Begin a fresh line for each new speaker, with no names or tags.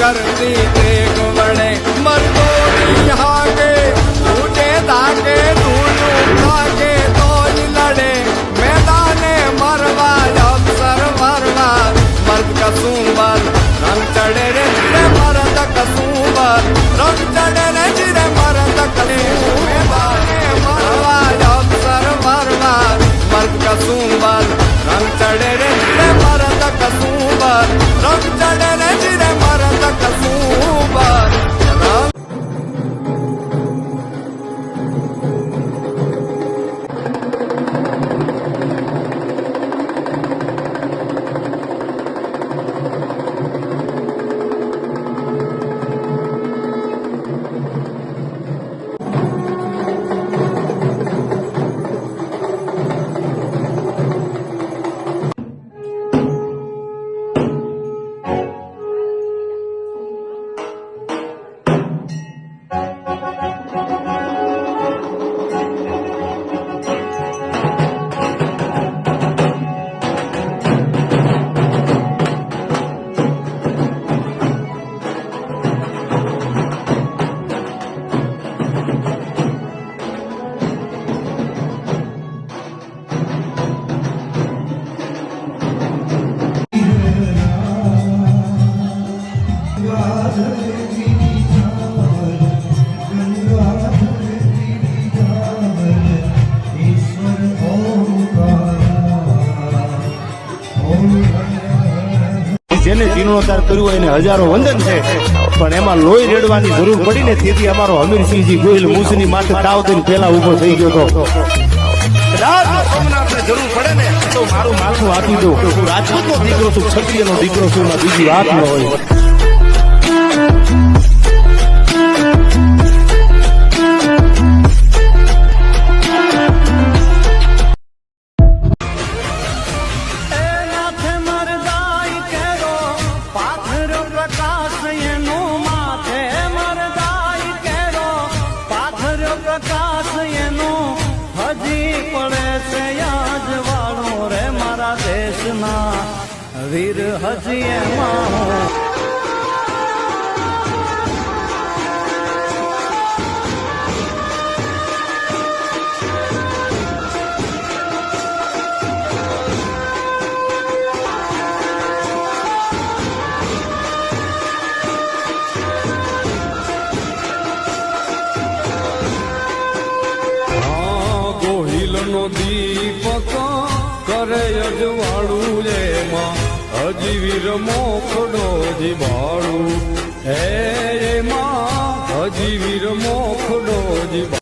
કરતી દેખ વડે મરદોની હાકે તૂટે ધાકે તૂટું થાકે તો જ લડે મેદાને મરવા અવસર મરવા મર્દ કસુંબર રંગ ચડે
જેને જીર્ણોદ્ધાર કર્યું એને હજારો વંદન છે. પણ એમાં લોહી રેડવાની જરૂર પડી ને તેથી અમારો હમીરસિંહજી ગોહિલ મૂસની માથે તાવ દઈને પેલા ઊભો થઈ ગયો હતો. જરૂર પડે મારું માથું આપી દઉં હું રાજપૂતનો દીકરો છું ક્ષત્રિયનો દીકરો છું બીજી વાત ન હોય.
પ્રકાશ હજી પડે છે યાદ વાળો રે મારા દેશના વીર હજી એમાં
નો દીપક કરે અજવાળું એમાં અજીવીર મોખડો જીવાળું. હે એમાં અજીવીર મોખડો જીવા